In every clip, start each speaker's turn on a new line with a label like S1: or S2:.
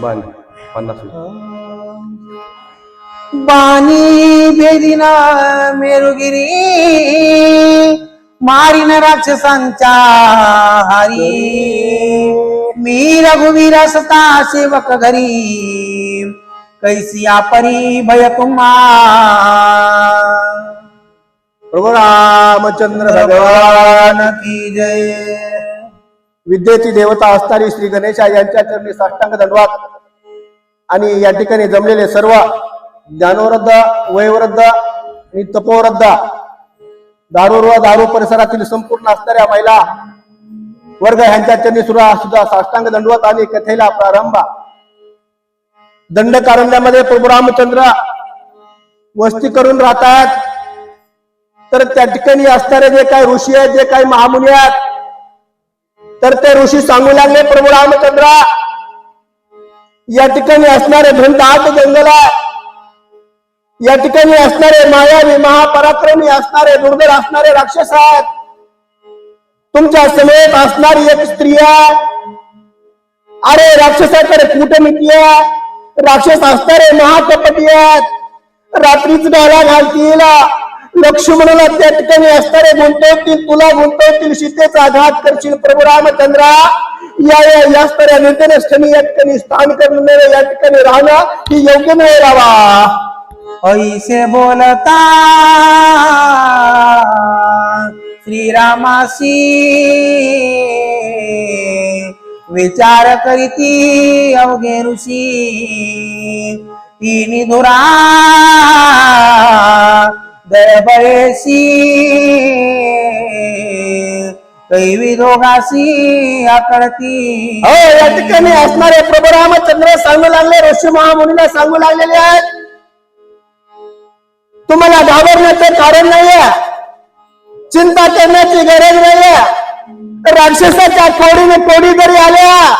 S1: बाण पन्नास रुपये.
S2: बानी बेदिना मेरुगिरी मारिन राक्षसांच्या हारी. मी रघुवीर सता सेवक घरी कैसिया परी भय तुम्हा.
S3: प्रभू रामचंद्र
S2: भगवान की जय.
S3: विद्येची देवता असणारी श्री गणेशा यांच्या चरणी साष्टांग दंडवात. आणि या ठिकाणी जमलेले सर्व ज्ञानवृद्ध वयवृद्ध आणि तपोवृद्ध दारू व दारू परिसरातील संपूर्ण असणाऱ्या महिला वर्ग यांच्या चरणी सुद्धा सुद्धा साष्टांग दंडवत आणि कथेला प्रारंभ. दंडकारण्यामध्ये प्रभू रामचंद्र वस्ती करून राहतात. तर त्या ठिकाणी असणारे जे काही ऋषी आहेत जे काही महामुनी आहेत तर ते ऋषी सांगू लागले प्रभू रामचंद्रा या ठिकाणी असणारे भ्रंतात जंगल आहे. या ठिकाणी असणारे मायावी महापराक्रमी असणारे दुर्धर असणारे राक्षस आहेत. तुमच्या समेत असणारी एक स्त्री आहे. अरे राक्षसाकडे कुटमिती आहे? राक्षस असणारे महाकपटी आहेत. रात्रीच गाला घालतील. लक्ष्मणाला त्या ठिकाणी असणारे गुंतवतील तुला गुंतवतील सीतेचा आघात करशील. प्रभू रामचंद्रा या या या असणाऱ्या निर्जनस्थानी या ठिकाणी स्थान करणारे या ठिकाणी राहणं ही योग्य नाही रावा
S2: ऐसे बोलता श्रीरामासी विचार करीती अवघे ऋषी. तिनी धुरा दयबळेसी कैवी दोघासी आकडती
S3: हो या ठिकाणी असणारे प्रभू रामचंद्र सांगू लागले ऋषी महामुनीला सांगू लागलेले आहेत. तुम्हाला घाबरण्याचं कारण नाहीये. चिंता करण्याची गरज नाहीये. राक्षसाच्या खोडीने कोडी जरी आल्या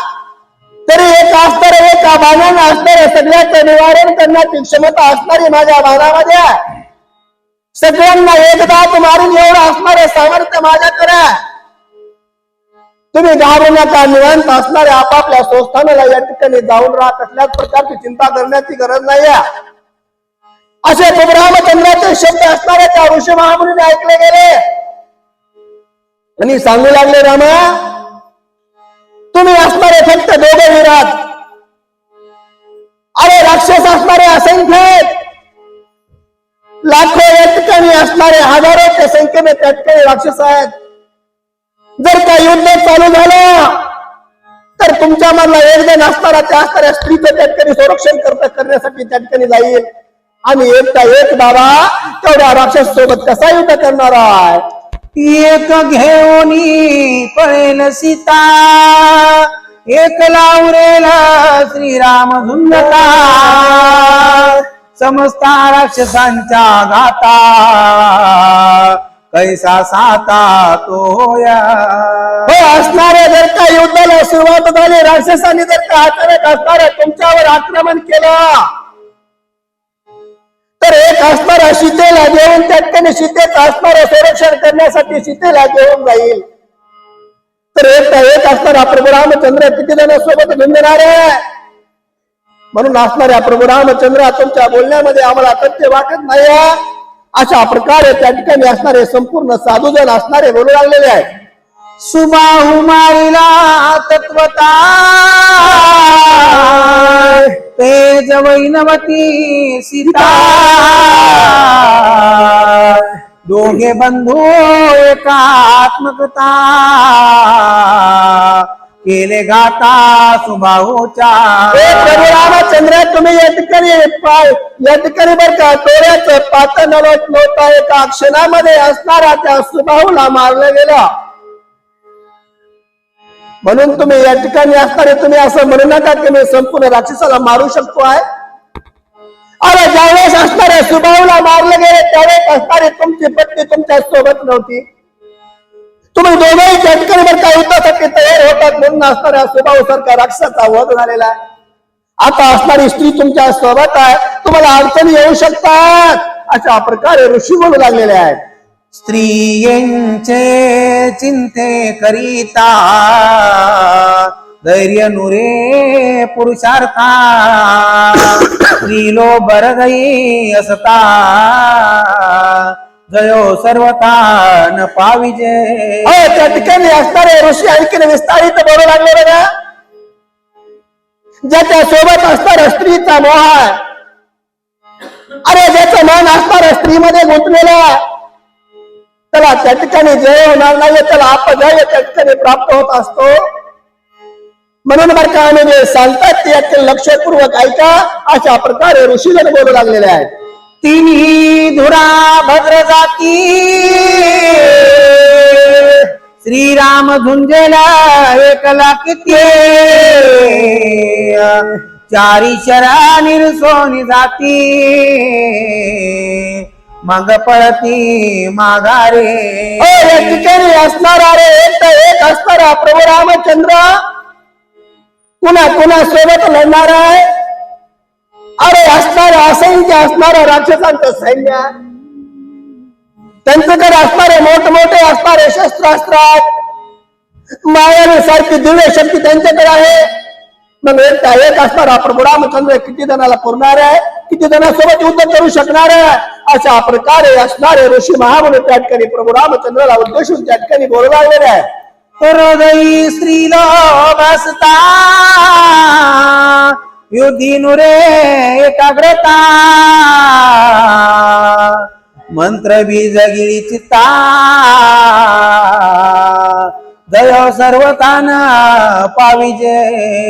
S3: तरी एक असणार एक बाणानं असणारे सगळ्याचं निवारण करण्याची क्षमता असणारी माझ्या बाणामध्ये आहे. सगळ्यांना एकदा मारून एवढं असणारे सामर्थ्य माझ्याकडे तुम्ही घाबरू नका निवांत असणारे आपापल्या संस्थानाला या ठिकाणी जाऊन राहा. कसल्याच प्रकारची चिंता करण्याची गरज नाहीये. असे रामचंद्राचे शब्द असणारे त्या ऋषी महामुनीने ऐकले गेले. आणि सांगू लागले रामा तुम्ही असणारे फक्त दोघे विरात अरे राक्षस असणारे असंख्य लाखो ठिकाणी असणारे हजारोच्या संख्येने त्या ठिकाणी राक्षस आहेत. जर का युद्ध चालू झालं तर तुमच्या मधला एक जण असणारा त्या असणाऱ्या स्त्रीचं त्या ठिकाणी संरक्षण करता करण्यासाठी त्या ठिकाणी जाईल. आणि एकटा एक बाबा तेवढ्या राक्षस सोबत कसा युद्ध करणार आहे?
S2: एक घेऊन पळेल सीता एक लावरेला श्रीराम झुंजता समस्त राक्षसांच्या घाता. कैसा साता तो या.
S3: हो असणारे जर का युद्धाला सुरुवात झाली राक्षसांनी जर का अचानक असणाऱ्या तुमच्यावर आक्रमण केलं तर एक असणारा सीतेला घेऊन त्या ठिकाणी सीतेचं असणारं संरक्षण करण्यासाठी सीतेला घेऊन जाईल. तर एक एक असणारा प्रभू रामचंद्र किती जण सोबत घेऊन देणार आहे? म्हणून असणाऱ्या प्रभू रामचंद्र तुमच्या बोलण्यामध्ये आम्हाला तथ्य वाटत नाही अशा प्रकारे त्या ठिकाणी असणारे संपूर्ण साधूजन असणारे बोलू लागलेले आहेत.
S2: सुबाहू तत्वता तेज वैनवती सीता दोघे बंधू एकात्मकता. केले गाता सुबाहूच्या.
S3: हे प्रभू रामचंद्र तुम्ही यदकरी पाय यदकरी बर का डोळ्याचं पातन नवत नव्हता एका क्षणामध्ये असणारा त्या सुबाहूला मारलं गेला. म्हणून तुम्ही या ठिकाणी असणारे तुम्ही असं म्हणू नका की मी संपूर्ण राक्षसाला मारू शकतो आहे. अरे ज्यावेळेस असणाऱ्या सुबाहूला मारले गेले त्यावेळेस असणारी तुमची पत्नी तुमच्यासोबत नव्हती. तुम्ही दोघेही त्या ठिकाणी युद्धासाठी तयार होतात म्हणून असणाऱ्या स्वभावासारखा राक्षसाचा वध झालेला आहे. आता असणारी स्त्री तुमच्यासोबत आहे. तुम्हाला अडचणी येऊ शकतात. अशा प्रकारे ऋषी म्हणू लागलेले आहेत.
S2: स्त्रियांचे चिंते करिता धैर्य नुरे पुरुषार्था स्त्रीलो बरगई असता. जयो सर्वता पाविजे.
S3: हो त्या ठिकाणी असणारे ऋषी ऐकणे विस्तारित बोलू लागले बघा. ज्याच्या सोबत असणार स्त्रीचा मोह अरे ज्याचं मन असणार स्त्रीमध्ये गुंतलेलं त्याला त्या ठिकाणी जय होणार नाही त्याला अपजय त्या ठिकाणी प्राप्त होत असतो. म्हणून बरं का आम्ही जे सांगतात ते लक्षपूर्वक ऐका. अशा प्रकारे ऋषीजन बोलू लागलेले आहेत.
S2: तिन्ही धुरा भद्र जाती. श्रीराम झुंजेला एकला किती? चारी शरा निरसोनी जाती. मग पळती माघारे.
S3: हो या ठिकाणी असणारा रे एक तर एक असणारा प्रभू रामचंद्र. कुणा कुणा सोबत लढणार आहे? अरे असणार असंख्य असणारा राक्षसांचं सैन्य त्यांच्याकडे असणारे मोठमोठे असणारे शस्त्र असतात. मायाने सारखी दिव्य शक्ती त्यांच्याकडे आहे. मग एक एक असणारा प्रभू रामचंद्र किती जणाला पुरणार आहे? किती जणांसोबत युद्ध करू शकणार आहे? अशा प्रकारे असणारे ऋषी महामुनी त्या ठिकाणी प्रभू रामचंद्राला उद्देशून त्या ठिकाणी बोलू लागलेले आहे.
S2: हृदयी स्त्रीला बसता युद्धीनुरे एकाग्रता. मंत्र बीज गिळी चित्ता. दय हो सर्वतान पाविजे.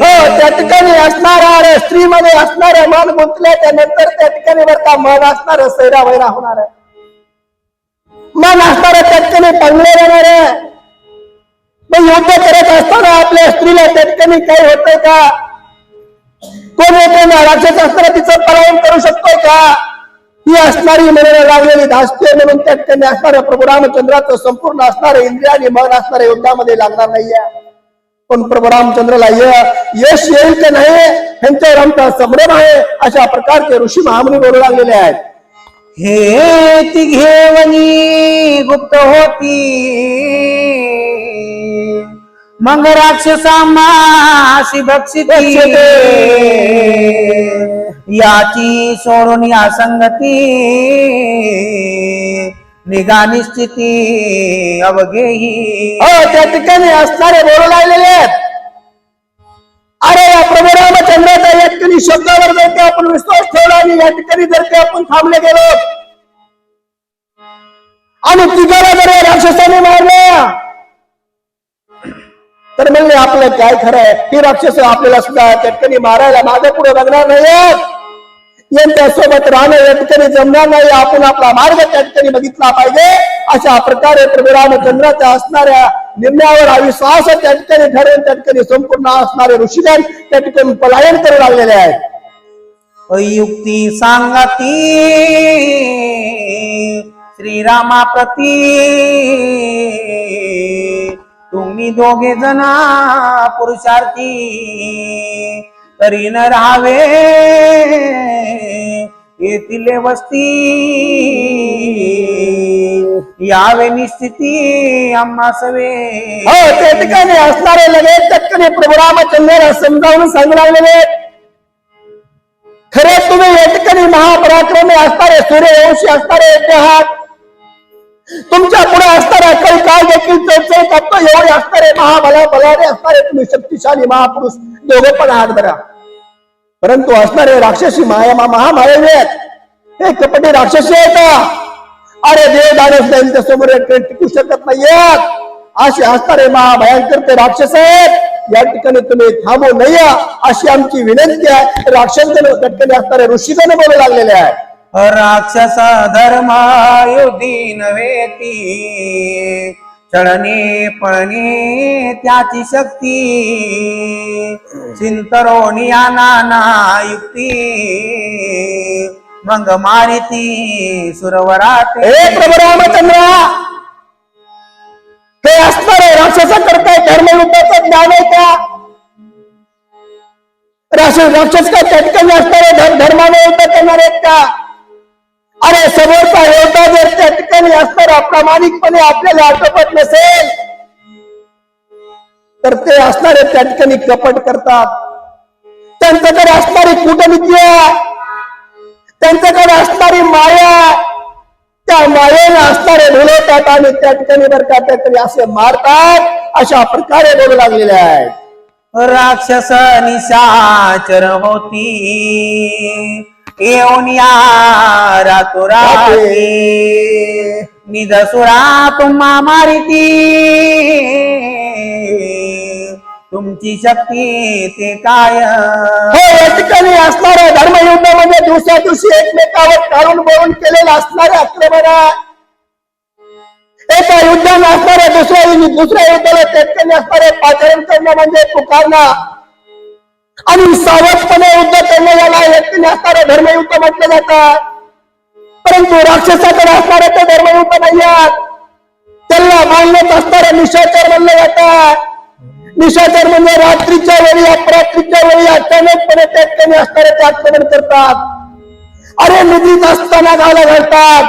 S3: हो त्या ठिकाणी असणारा अरे स्त्रीमध्ये असणारे मन गुंतले त्यानंतर त्या ठिकाणी बर का मन असणार सैरा वैरा होणार आहे. मन असणार त्या ठिकाणी पडले जाणार आहे. मग युद्ध करत असताना आपल्या स्त्रीला त्या ठिकाणी काही होतंय का? कोण कोण राक्षस असताना तिचं पलायन करू शकतोय का? ही असणारी मनाला लागलेली धास्ते म्हणून त्या ठिकाणी असणाऱ्या प्रभू रामचंद्राचं संपूर्ण असणारे इंद्रिय आणि मन असणाऱ्या युद्धामध्ये लागणार नाहीये. पण प्रभू रामचंद्राला यश येईल का नाही ह्यांच्यावर आमचा संभ्रम आहे अशा प्रकारचे ऋषी महामुनी बोलू लागलेले आहेत.
S2: हे तिघेवनी गुप्त होती. मग राक्षसामाशी बक्षिती याची सोडून या संगती. निगा निश्चिती अवघेही.
S3: हो त्या ठिकाणी असणारे बोलू लागलेले अरे या प्रभू रामचंद्राच्या या ठिकाणी शब्दावर जर का आपण विश्वास ठेवला आणि या ठिकाणी जर का आपण थांबले गेलो. आणि तिघाला जर या राक्षसाने मारलं तर म्हणले आपलं काय खरं आहे? ही राक्षस आपल्याला सुद्धा चटकनी मारायला मागे पुढे बघणार नाहीत यांच्यासोबत राहणं या जमणार नाही. आपण आपला मार्ग त्या ठिकाणी बघितला पाहिजे. अशा प्रकारे प्रभू रामचंद्राच्या असणाऱ्या निर्णयावर हा विश्वास त्या ठिकाणी ठरवून त्या ठिकाणी संपूर्ण असणारे ऋषीगण त्या ठिकाणी पलायन करू लागलेले आहेत.
S2: युक्ती सांगती श्रीरामाप्रती. तुम्ही दोघे जना पुरुषार्थी. तरी न राहावे. येथील वस्ती. यावे निश्चिती आम्हा सवे.
S3: हो त्या ठिकाणी असणारे लगे त्या ठिकाणी प्रभू रामचंद्राला समजावून सांगू लागलेले खरे तुम्ही या ठिकाणी महापराक्रमी असणारे सूर्यवंशी असणारे एक आहात तुमच्यापुढे असणारा काही काळ देखील चर्चा करतो एवढे असणारे महाबला बलाने असणारे तुम्ही शक्तिशाली महापुरुष. दोघे पण आहात बरा. परंतु असणारे राक्षसी माया महामायावी आहेत हे कपटी राक्षसी आहेत. अरे देव दानस त्यांच्यासमोर टिकू शकत नाहीयेत. असे असणारे महाभयंकर ते राक्षस आहेत. या ठिकाणी तुम्ही थांबू नये. अशी आमची विनंती आहे. राक्षस ठिकाणी असणारे ऋषीगण बोलू लागलेले आहेत.
S2: राक्षस धर्म युधी नव्हे ती चळणे पळणे त्याची शक्ती. चिंतरोनिया नाना युक्ती. मग मारिती सुरवराते
S3: हे प्रभू रामचंद्र! हे राक्षस करताय धर्मयुद्धाचं ज्ञान आहे त्या राक्षस राक्षस काय त्या ठिकाणी असणारे धर्माने युद्ध करणार आहेत का? अरे समोरचा योद्धा जर त्या ठिकाणी असणारा प्रामाणिकपणे आपल्याला आटोपत नसेल. तर ते असणारे त्या ठिकाणी कपट करतात. त्यांच्याकडे असणारी कूटनीती त्यांच्याकडे असणारी माया त्या मायेला असणारे भुलवतात आणि त्या ठिकाणी बर का त्या ठिकाणी असे मारतात अशा प्रकारे बोलू लागलेले आहेत.
S2: राक्षस निशाचर होती. येऊन या रातोराती. निदसुरा तुम्हा मारिती तुमची शक्ती ते काय?
S3: हो या ठिकाणी असणाऱ्या धर्मयुद्धामध्ये दिवसा दिवशी एकमेकावर काढून बोलून केलेलं असणाऱ्या आक्रमणा. एका युद्धाने असणाऱ्या दुसऱ्या दुसऱ्या युद्धाला त्या ठिकाणी असणारे पाचारण करणं म्हणजे पुकारणं आणि सावधपणे युद्ध करणे याला या ठिकाणी असणारं धर्मयुद्ध म्हटलं जातं. परंतु राक्षसाकडे असणारे ते धर्मयुद्ध नाही आहेत. त्यांना मानण्यात असणारे निशाचर म्हणलं जातात निशाचर म्हणजे रात्रीच्या वेळी अपरात्रीच्या वेळी अचानकपणे त्या ठिकाणी असणारे ते आक्रमण करतात. अरे निधीत असताना गाला घालतात.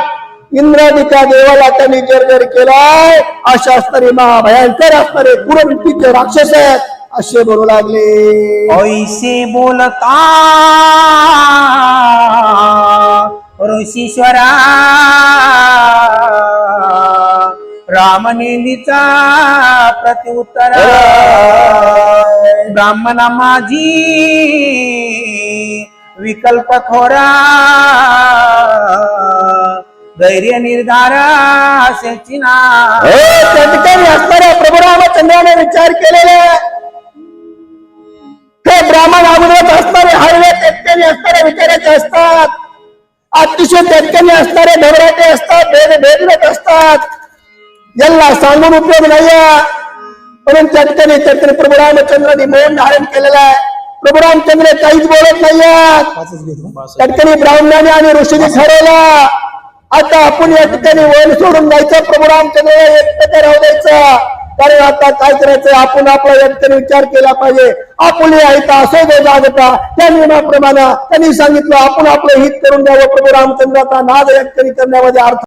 S3: इंद्रादिका देवाला त्यांनी जर्जर केलाय. अशा असणारे महाभयंकर असणारे कुरवृत्तीचे राक्षस आहेत. असे बोलू लागले.
S2: ऐसे बोलता ऋषीश्वरा रामनेलीचा प्रत्युत्तर ब्राह्मणा माझी विकल्प थोरा धैर्य निर्धार
S3: हो, त्या ठिकाणी असणाऱ्या प्रभू रामचंद्राने विचार केलेला ब्राह्मण अगोदरच असणारे हळवे त्या असणारे विचाराचे असतात. अतिशय त्या असणारे ढवराटे असतात भेद भेदरत असतात. यांना सांगून उपयोग नाही म्हणून त्या ठिकाणी प्रभू रामचंद्राने मौन धारण केलेलं आहे. प्रभू रामचंद्र काहीच बोलत नाही त्या ब्राह्मणाने आणि ऋषीने ठरवला. आता आपण या ठिकाणी वळण सोडून जायचं. प्रभू रामचंद्र एकटं राहू द्यायचं. कारण आता काय करायचं? आपण आपला या विचार केला पाहिजे. आपण ऐका असो दे जागता त्या नियमाप्रमाणे त्यांनी सांगितलं आपण आपलं हित करून द्यावं. प्रभू रामचंद्राचा नाद या करण्यामध्ये अर्थ